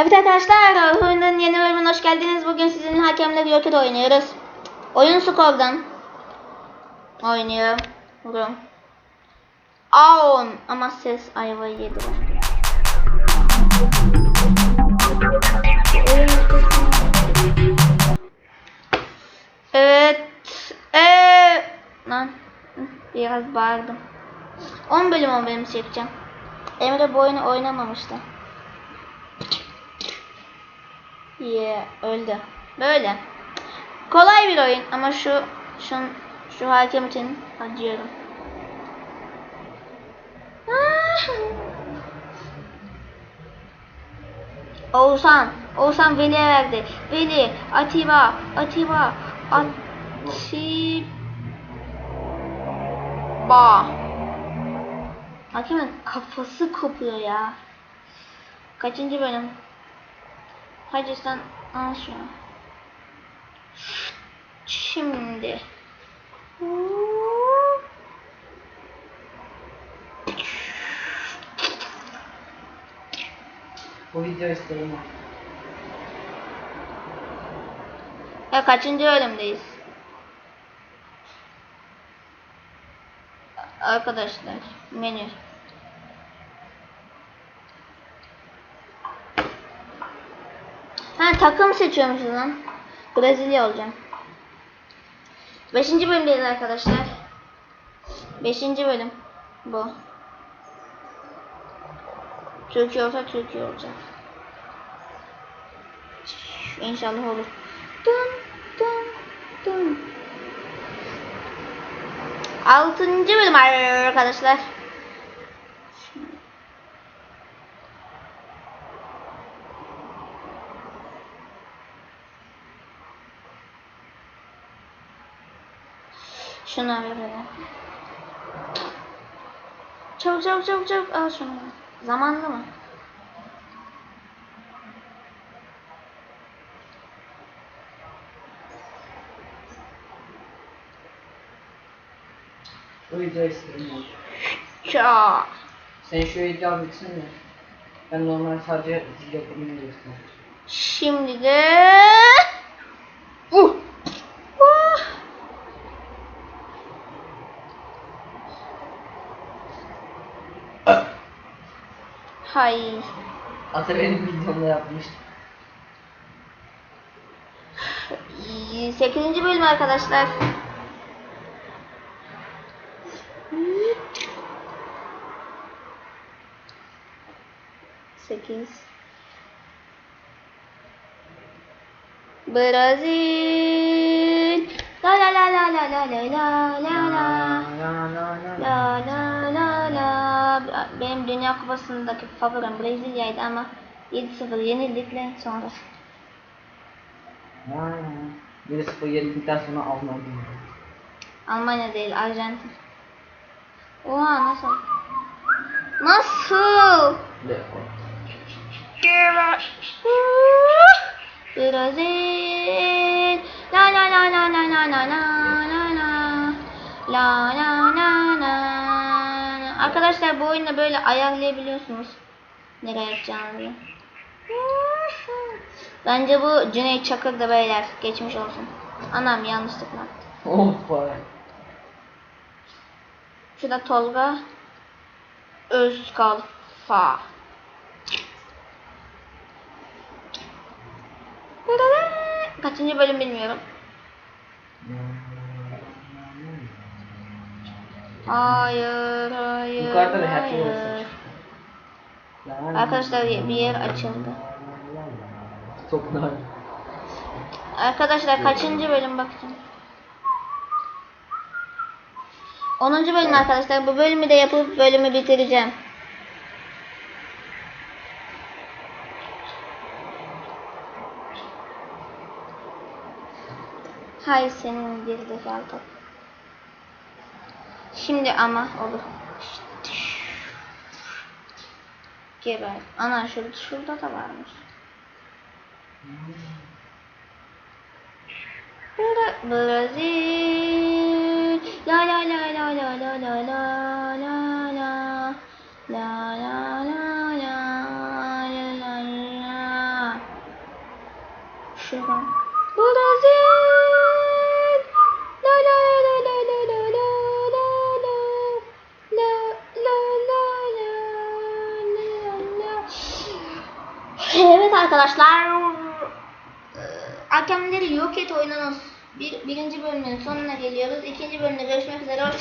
Evet arkadaşlar, oyunun yeni bölümüne hoş geldiniz. Bugün sizinle hakemle Joker oynuyoruz. Oyun skordan oynuyorum. Aon ama ses ayvayı yedi. Evet. Ee, lan biraz bağırdım. 10 bölüm 10 bölüm çekeceğim. Emre bu oyunu oynamamıştı. Yeah, öldü. Böyle. Kolay bir oyun ama şu şu şu hakem için acıyorum. Ah! Oğuzhan, Oğuzhan Veli'ye verdi. Veli, Atiba, Atiba, Atiba. Hakemin kafası kopuyor ya. Kaçıncı bölüm? Hadi sen al şunu. Şimdi. Bu video isteğim var. Ya kaçıncı bölümdeyiz? Arkadaşlar menü. Ha takım seçiyormuşuz lan. Brezilya olacağım. Beşinci bölümdeyiz arkadaşlar. Beşinci bölüm bu. Türkiye olsa Türkiye olacak. İnşallah olur. Dın dın dın. Altıncı bölüm arkadaşlar. Şunu verelim. Çabuk çabuk çabuk çabuk al şunu. Zamanlı mı? Bu video isteğim var. Ça. Sen şu video bitsin de. Ben normal sadece zil yapımını göstereyim. Şimdi de Hay. Ata benim videomda yapmış. 8. bölüm arkadaşlar. Sekiz. Brazil. La la la la la la la. La la la. La la la la. Benim Dünya Kupası'ndaki favorim Brezilya'ydı ama 7-0 yenildikle sonra. La. 1-0 yenildikten sonra Almanya. Almanya değil, Arjantin. Oha nasıl? Nasıl? Brazil. La la la la la la la la la. La la la la. Arkadaşlar bu oyunu böyle ayarlayabiliyorsunuz. Nereye yapacağınızı. Bence bu Cüneyt Çakır da beyler. Geçmiş olsun. Anam yanlışlıkla. Oh vay. Şurada Tolga Özkalfa. Kaçıncı bölüm bilmiyorum. Hayır, hayır, Yukarıda da hayır. olsun. La la. Arkadaşlar bir yer açıldı. Toplar. Arkadaşlar kaçıncı bölüm bakacağım. 10. bölüm arkadaşlar. Bu bölümü de yapıp bölümü bitireceğim. Hay senin gerizekalı. Şimdi ama olur. Geber. Ana şurada, şurada da varmış. Bra- Brazil. La la la la la la la la la la la la la la la la la şuradan. Burazil. Evet arkadaşlar. Hakemleri yok et oyununuz. Bir, birinci bölümün sonuna geliyoruz. İkinci bölümde görüşmek üzere. Hoşçakalın.